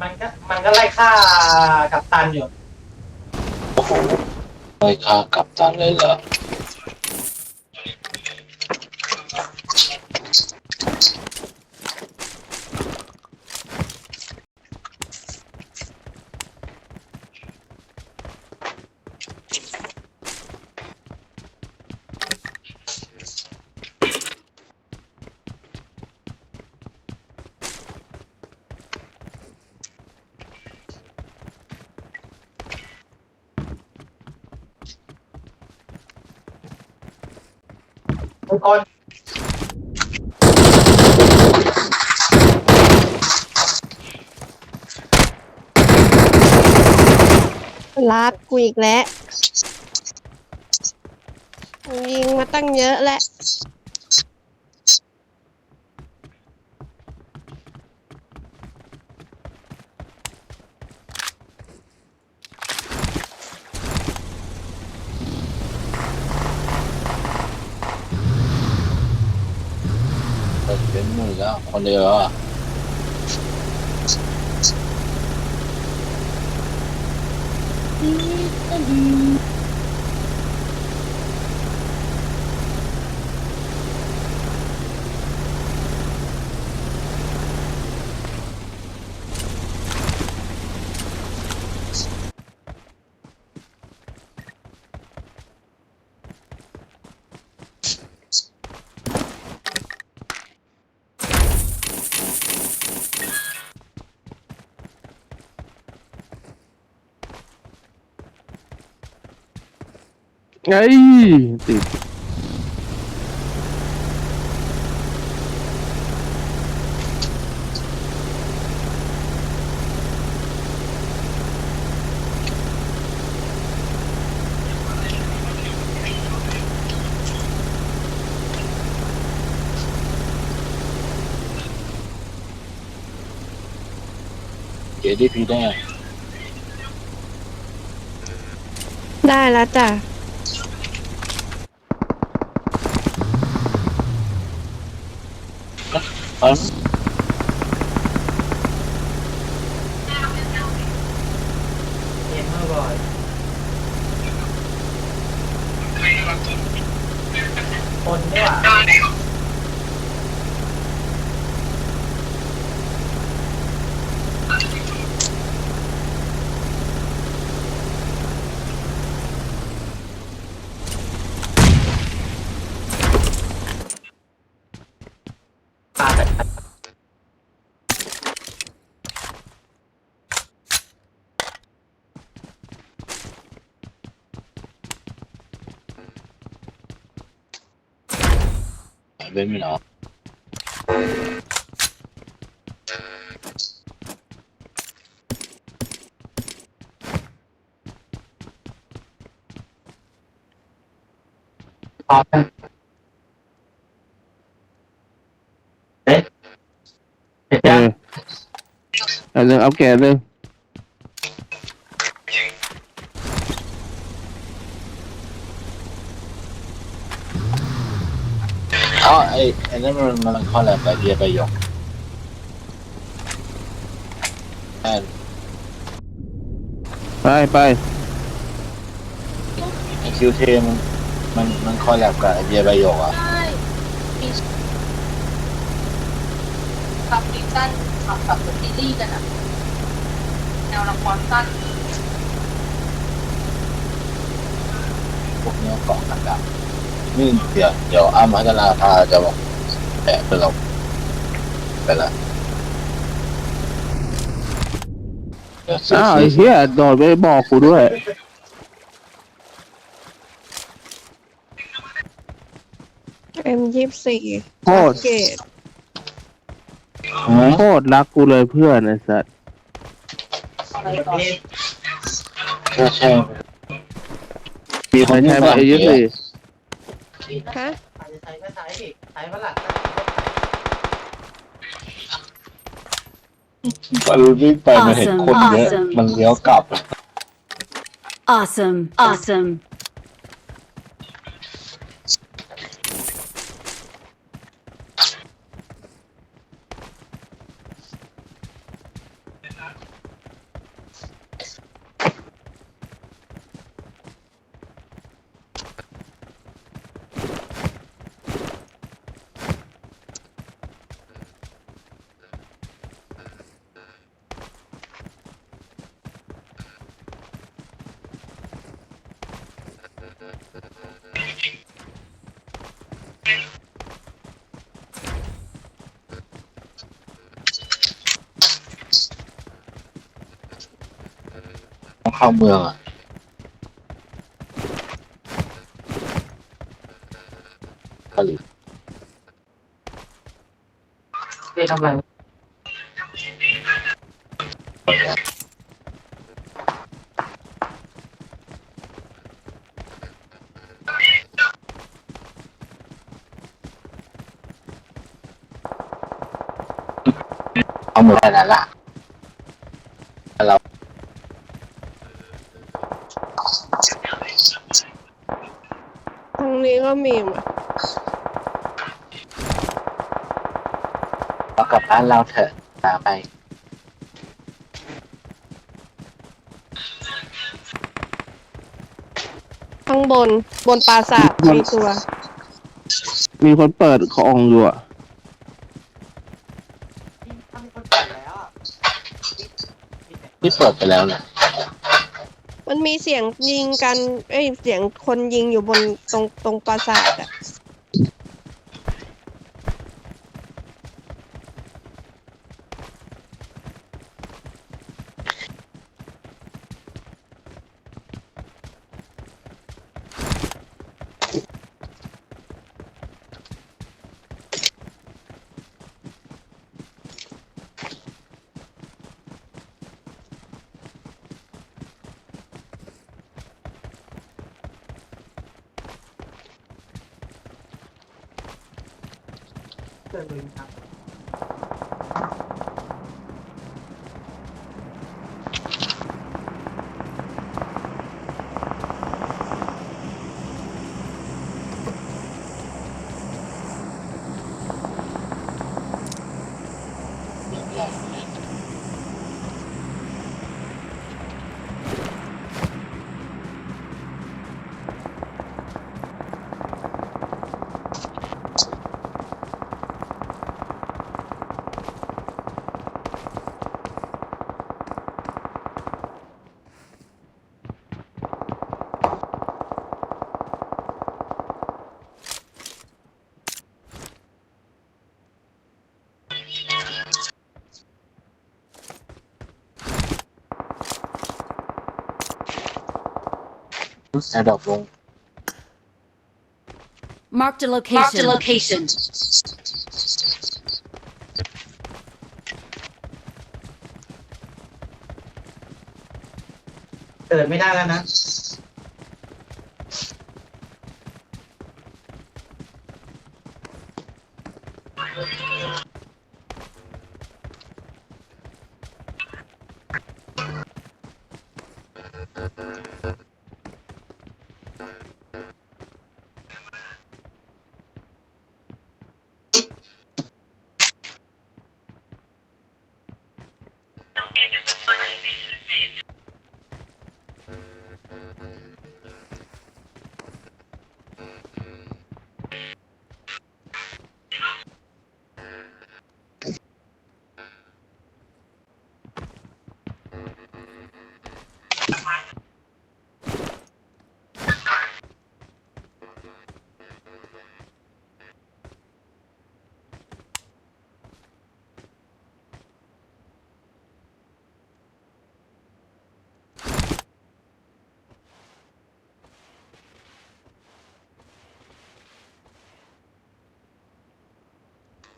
มันก็มันก็ไล่ฆ่ากับตันอยู่ โอ้โหไล่ฆ่ากับตันเลยเหรอ ทุกคนรักกูอีกแล้วยิงมาตั้งเยอะแล้ว เป็นหมื่น แล้ว คนเดียวอะ ไอ้ติดเจดีพีได้ ได้แล้วจ้ะ อ้าเกมเมอร์บอยคนนี่หว่า เป็นไม่หรอปาดเอ๊ะเห็น เอ ยัง อเอาเรื่องเอาแก่เลย เอ้าไอ้ไอ้นั่นมันมันเข้าแล้วไปเบียร์ไปหยกแอนไปไปไอ้คิวเทมันมันมันคอลแลบกับไอ้เบียร์ใบหยกอะได้มีกับดิจันทำกับซีรีส์กันอะแนวละครสั้นพวกเนี้ยเกาะกันดับ นี่เดี๋ยวเดี๋ยวอ้ำพัชราภาจะบอกแตะไปเราไปละเดี๋ยวซื้ออ้าวไอ้ซื้อเหี้ยโดดไปบอกกูด้วยเอ็มยี่สิบสี่โคตรเกตหือโคตรรักกูเลยเพื่อนไอ้สัสอะไรต่อนี่ใช่ใช่มีคนไม่ที่ใช่สั่ว่างไอ้ยี่เกียสี่ร์ ฮะอาจจะใช้ก็ใช้ดิใช้เมื่อไหร่มันวิ่งไปมันเห็นคนเยอะ Awesome, awesome. มันเลี้ยวกลับ Awesome. Awesome. เข้าเมืองอะก็หรือเรียนทำอะไรเอาเมืองแค่นั้นละเรา ทางนี้ก็มีว่ะ เรา กลับบ้านเราเถอะตามไปข้างบนบนปราสาทมีตัว มีคนเปิดของอยู่อะถ้ามีคนเปิดแล้วอะที่เปิดไปแล้วนะมันมีเสียงยิงกัน เอ้ย เสียงคนยิงอยู่บนตรงตรงปราสาทอะ เปิด เลยครับแอร์ดรอปลง Marked a location. Marked a location. เปิดไม่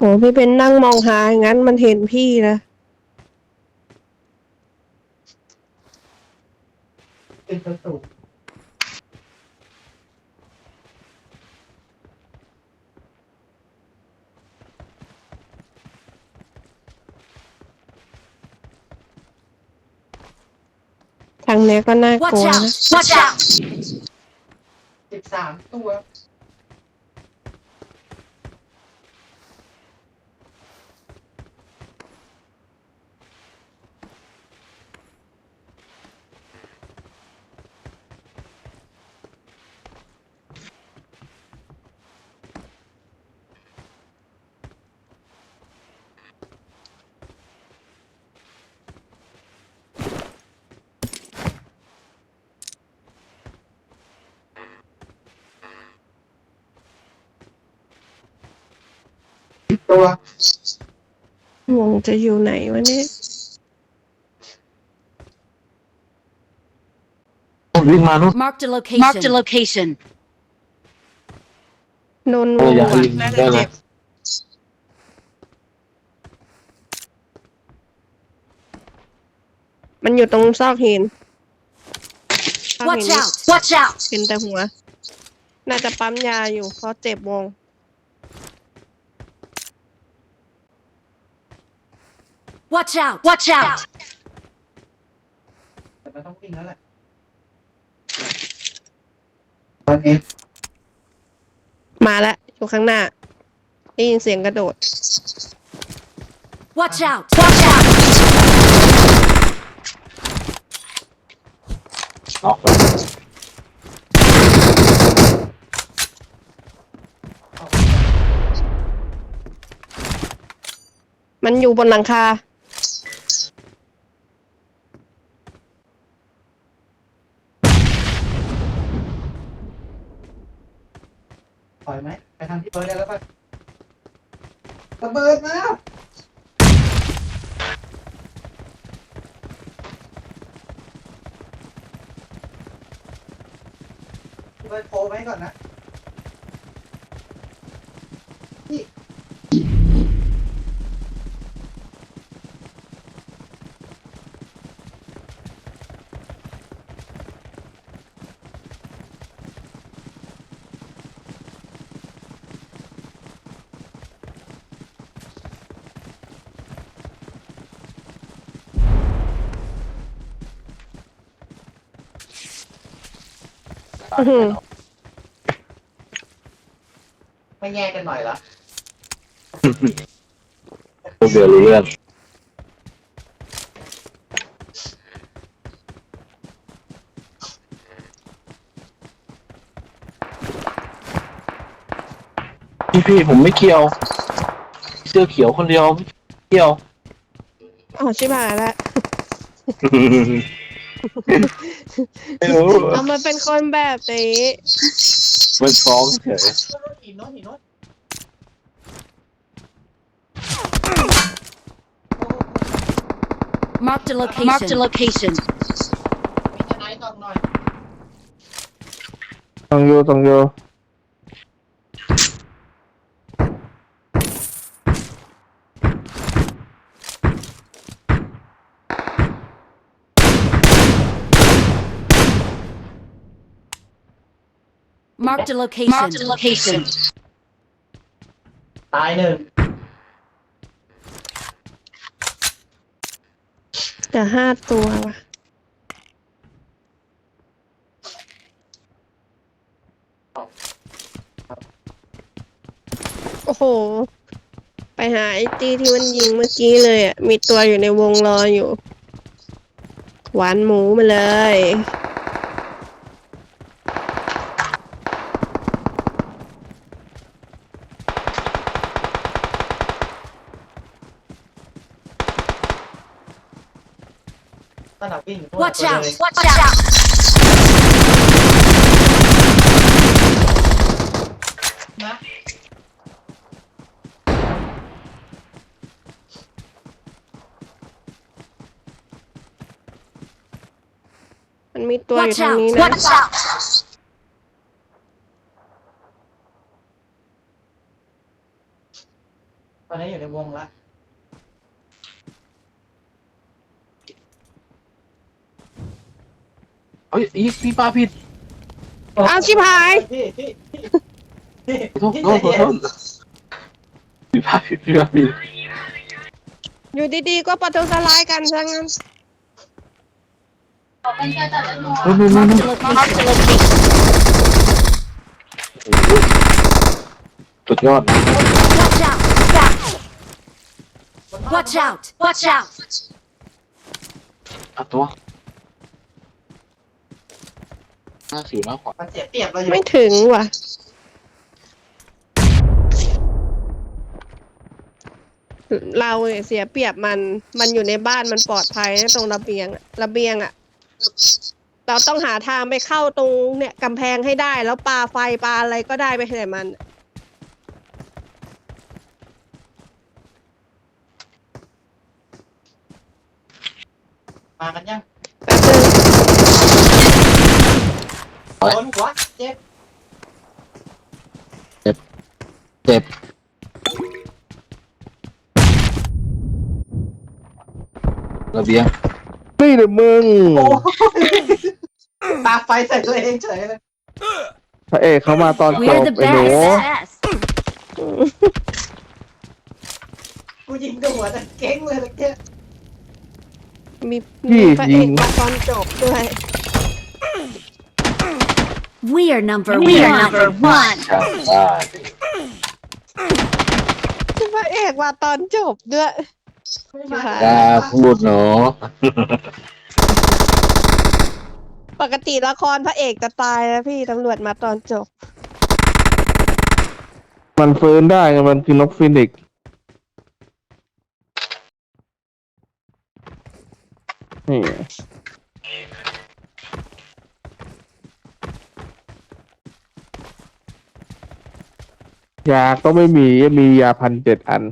โหพี่เป็นนั่งมองหาอย่างนั้นมันเห็นพี่นะเป็นประตูทางเนี้ยก็น่ากลั Watch วนะ out! Watch out! สิบสามตัว ตัววงจะอยู่ไหนวะเนี่ยนู่นวิ่งมานู่น Marked a location. Marked a location. นนเอวูออย่าให้อะยิงน่าได้จะเลเจ็ยบมันอยู่ตรงซอกหินซอกหิน Watch นี่ out! Watch out! เห็นแต่หัว น่าจะปั๊มยาอยู่เพราะเจ็บวง Watch out! Watch out! แต่มันต้องวิ่งแล้วแหละตอนนี้มาแล้วอยู่ข้างหน้า ได้ยินเสียงกระโดด Watch out! Watch out! ออกไปมันอยู่บนหลังคา ปล่อยไหมไปทางที่เบิร์ดได้แล้วป่ะระเบิดมาพี่ เบิร์ดโทรไว้ก่อนนะ อื้อหือไม่แยกกันหน่อยละตัวเดียวรู้เรื่องพี่พี่ผมไม่เกี่ยว เสื้อเขียวคนเดียวไม่เกี่ยว อ๋อชิบหายแล้ว ไม่รู้เอามาเป็นคนแบบนี้มันฟ้องเฉยหินโน้นหินโน้น Marked a location. Marked a location. มีทนายต้องหน่อยต้องอยู่ต้องอยู่ Marked a location. Marked a location. ตายหนึ่งจะห้าตัวว่ะ โอ้โห ไปหาไอ้ตีที่มันยิงเมื่อกี้เลยอะ มีตัวอยู่ในวงรออยู่ หวานหมูมาเลย สนับวิ่งอยู่นู่น Watch ตัว out! เลย Watch out! นะมันมีตัวอยู่ Watch ทาง out! นี้นะ Watch out! ตอนนี้อยู่ในวงละ ฮ้ยอีพี่ป้าผิดอ้าวชิบหาย พี่พี่พี่พี่ขอโทษขอโทษขอโทษพี่ป้าผิดพี่ป้าผิดอยู่ดีๆ ก็ประทุสลายกันซะงั้นขอเป็นการจัดเล่นมอนู่นนู่นนู่น Marked a location. สุดยอด Watch out! Watch out! Watch out! อะตัว หน้าสิวหน้าขวามันเสียเปรียบเราอยู่ไม่ถึงว่ะ เราเนี่ยเสียเปรียบมัน มันอยู่ในบ้านมันปลอดภัยนะตรงระเบียงอะระเบียงอะเราต้องหาทางไปเข้าตรงเนี่ยกำแพงให้ได้ แล้วปาไฟปาอะไรก็ได้ไปใส่มัน มากันยังแป๊บนึง โดนหัวเจ็บเจ็บระเบียงนี่เดี๋ยวมึงโอ้ยปาไฟใส่ตัวเองเฉยเลยพระเอกเขามาตอนจ We're บ the ไอ้หนู best. กูยิงตัวหัวแต่เก่งเลยตะเกียบมีพี่มีพระเอยิกง มาตอนจบด้วย We are number We are one. number one ช่างได้พระเอกมาตอนจบด้วยกล้าพูดเนาะปกติละครพระเอกจะตายนะพี่ตำรวจมาตอนจบ มันฟื้นได้ไงมันคือนกฟินิกซ์นี่ ยาก็ไม่มีมียาพันเจ็ดอัน